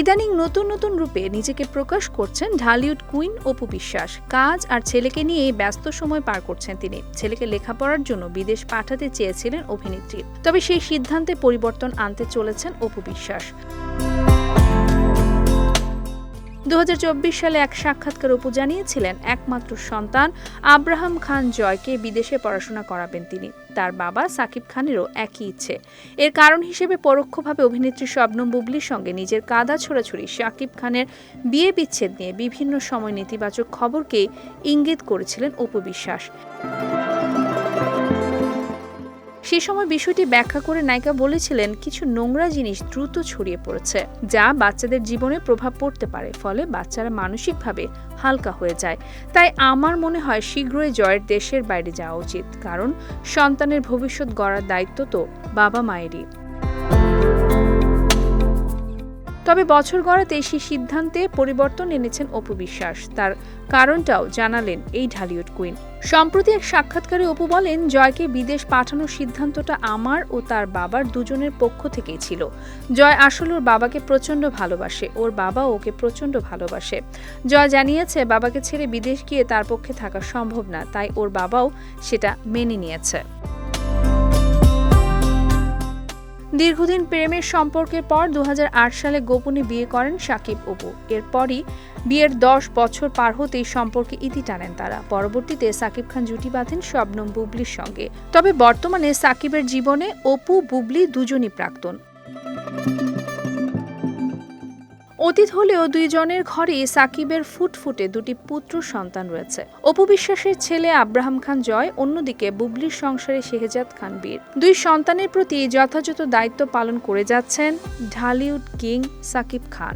ইদানিং নতুন নতুন রূপে নিজেকে প্রকাশ করছেন ঢালিউড কুইন অপু বিশ্বাস। কাজ আর ছেলেকে নিয়ে ব্যস্ত সময় পার করছেন তিনি। ছেলেকে লেখাপড়ার জন্য বিদেশ পাঠাতে চেয়েছিলেন অভিনেত্রী। তবে সেই সিদ্ধান্তে পরিবর্তন আনতে চলেছেন অপু বিশ্বাস। দু হাজার চব্বিশ সালে এক সাক্ষাৎকার অপু জানিয়েছিলেন, একমাত্র সন্তান আব্রাহাম খান জয়কে বিদেশে পড়াশোনা করাবেন তিনি। তার বাবা সাকিব খানেরও একই ইচ্ছে। এর কারণ হিসেবে পরোক্ষভাবে অভিনেত্রী শবনম বুবলির সঙ্গে নিজের কাদা ছোড়াছুড়ি সাকিব খানের বিয়ে বিচ্ছেদ নিয়ে বিভিন্ন সময় নেতিবাচক খবরকে ইঙ্গিত করেছিলেন অপু বিশ্বাস। সে সময় বিষয়টি ব্যাখ্যা করে নায়িকা বলেছিলেন, কিছু নোংরা জিনিস দ্রুত ছড়িয়ে পড়েছে, যা বাচ্চাদের জীবনে প্রভাব পড়তে পারে, ফলে বাচ্চারা মানসিকভাবে হালকা হয়ে যায়। তাই আমার মনে হয় শীঘ্রই জয়ের দেশের বাইরে যাওয়া উচিত, কারণ সন্তানের ভবিষ্যৎ গড়ার দায়িত্ব তো বাবা মায়েরই তবে বছর গড়াতে সেই সিদ্ধান্তে পরিবর্তন এনেছেন অপু বিশ্বাস। তার কারণটাও জানালেন এই ঢালিউড কুইন। সম্প্রতি এক সাক্ষাৎকারে অপু বলেন, জয়কে বিদেশ পাঠানোর সিদ্ধান্তটা আমার ও তার বাবার দুজনের পক্ষ থেকেই ছিল। জয় আসলে ওর বাবাকে প্রচণ্ড ভালোবাসে, ওর বাবা ওকে প্রচণ্ড ভালোবাসে। জয় জানিয়েছে, বাবাকে ছেড়ে বিদেশ গিয়ে তার পক্ষে থাকা সম্ভব না, তাই ওর বাবাও সেটা মেনে নিয়েছে। দীর্ঘদিন প্রেমের সম্পর্কের পর দু হাজার আট সালে গোপনে বিয়ে করেন সাকিব অপু এরপরই বিয়ের দশ বছর পার হতেই সম্পর্কে ইতি টানেন তারা। পরবর্তীতে সাকিব খান জুটি বাঁধেন শবনম বুবলির সঙ্গে। তবে বর্তমানে সাকিবের জীবনে অপু, বুবলি দুজনই প্রাক্তন। অতীত হলেও দুইজনের ঘরে সাকিবের ফুটফুটে দুটি পুত্র সন্তান রয়েছে। অপু বিশ্বাসের ছেলে আব্রাহাম খান জয়, অন্যদিকে বুবলির সংসারে শেহজাদ খান বীর। দুই সন্তানের প্রতি যথাযথ দায়িত্ব পালন করে যাচ্ছেন ঢালিউড কিং সাকিব খান।